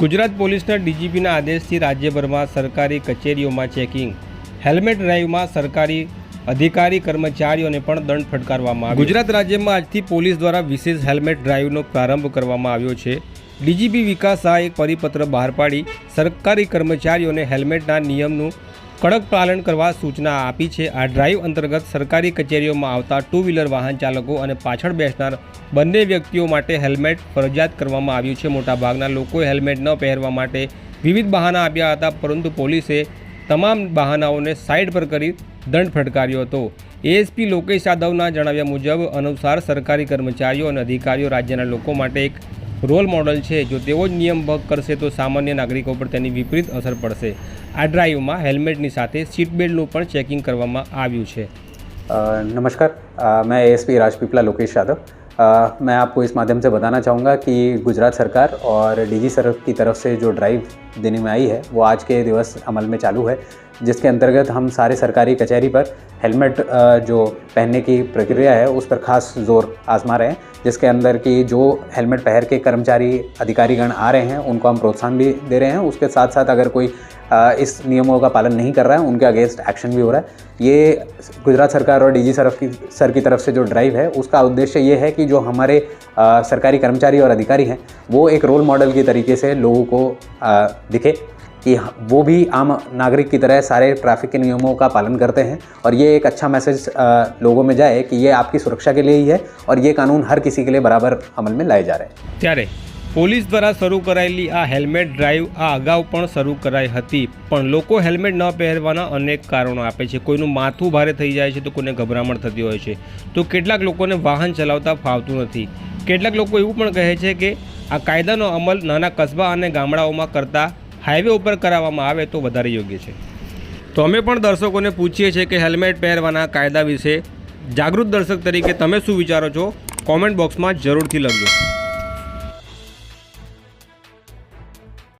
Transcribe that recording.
ગુજરાત પોલીસના ડીજીપીના આદેશથી રાજ્યભરમાં સરકારી કચેરીઓમાં ચેકિંગ. હેલ્મેટ ડ્રાઈવમાં સરકારી અધિકારી કર્મચારીઓને પણ દંડ ફટકારવામાં આવ્યો. ગુજરાત રાજ્યમાં આજથી પોલીસ દ્વારા વિશેષ હેલ્મેટ ડ્રાઈવનો પ્રારંભ કરવામાં આવ્યો છે. ડીજીપી વિકાસ શાહે એક પરિપત્ર બહાર પાડી સરકારી કર્મચારીઓને હેલ્મેટના નિયમનું કડક પાલન કરવા સૂચના આપી છે. આ ડ્રાઈવ અંતર્ગત સરકારી કચેરીઓમાં આવતા ટુ વ્હીલર વાહન ચાલકો અને પાછળ બેસનાર બંને વ્યક્તિઓ માટે હેલ્મેટ ફરજિયાત કરવામાં આવ્યું છે. મોટાભાગના લોકોએ હેલ્મેટ ન પહેરવા માટે વિવિધ બહાના આપ્યા હતા, પરંતુ પોલીસે તમામ બહાનાઓને સાઇડ પર કરી દંડ ફટકાર્યો હતો. એએસપી લોકેશ યાદવના જણાવ્યા મુજબ, અનુસાર સરકારી કર્મચારીઓ અને અધિકારીઓ રાજ્યના લોકો માટે એક રોલ મોડલ છે જો તેઓ જ નિયમ ભંગ કરશે તો સામાન્ય નાગરિકો પર તેની વિપરીત અસર પડશે આ ડ્રાઈવમાં હેલ્મેટની સાથે સીટ બેલ્ટનું પણ ચેકિંગ કરવામાં આવ્યું છે अ, नमस्कार अ, मैं एएसपी राजपीपला लोकेश यादव अ, मैं आपको इस माध्यम से बताना चाहूँगा कि गुजरात सरकार और डीजी सर की तरफ से जो ड्राइव देने में आई है वो आज के दिवस अमल में चालू है जिसके अंतर्गत हम सारे सरकारी कचहरी पर हेलमेट जो पहनने की प्रक्रिया है, उस पर खास ज़ोर आजमा रहे हैं। जिसके अंदर कि जो हेलमेट पहन के कर्मचारी अधिकारीगण आ रहे हैं, उनको हम प्रोत्साहन भी दे रहे हैं। उसके साथ साथ अगर कोई इस नियमों का पालन नहीं कर रहा है, उनके अगेंस्ट एक्शन भी हो रहा है। ये गुजरात सरकार और डीजी सर की सर की तरफ़ से जो ड्राइव है, उसका उद्देश्य ये है कि जो हमारे सरकारी कर्मचारी और अधिकारी हैं, वो एक रोल मॉडल के तरीके से लोगों को दिखे। कि ह- वो भी आम नागरिक की तरह सारे ट्रैफिक के नियमों का पालन करते हैं और ये एक अच्छा मैसेज अ, लोगों में जाए कि ये आपकी सुरक्षा के लिए ही है और ये कानून हर किसी के लिए बराबर अमल में लाए जा रहे हैं ત્યારે પોલીસ દ્વારા શરૂ કરાયેલી આ હેલ્મેટ ડ્રાઈવ આ અગાઉ પણ શરૂ કરાઈ હતી પણ લોકો હેલ્મેટ ન પહેરવાના અનેક કારણો આપે છે કોઈનું માથું ભારે થઈ જાય છે તો કોઈને ગભરામણ થતી હોય છે તો કેટલાક લોકોને વાહન ચલાવતા ફાવતું નથી કેટલાક લોકો એવું પણ કહે છે કે આ કાયદાનો અમલ નાના કસ્બા અને ગામડાઓમાં કરતા હાઈવે ઉપર કરાવવામાં આવે તો વધારે યોગ્ય છે. તો અમે પણ દર્શકોને પૂછીએ છીએ કે હેલ્મેટ પહેરવાના કાયદા વિશે જાગૃત દર્શક તરીકે તમે શું વિચારો છો? કોમેન્ટ બોક્સમાં જરૂરથી લખજો.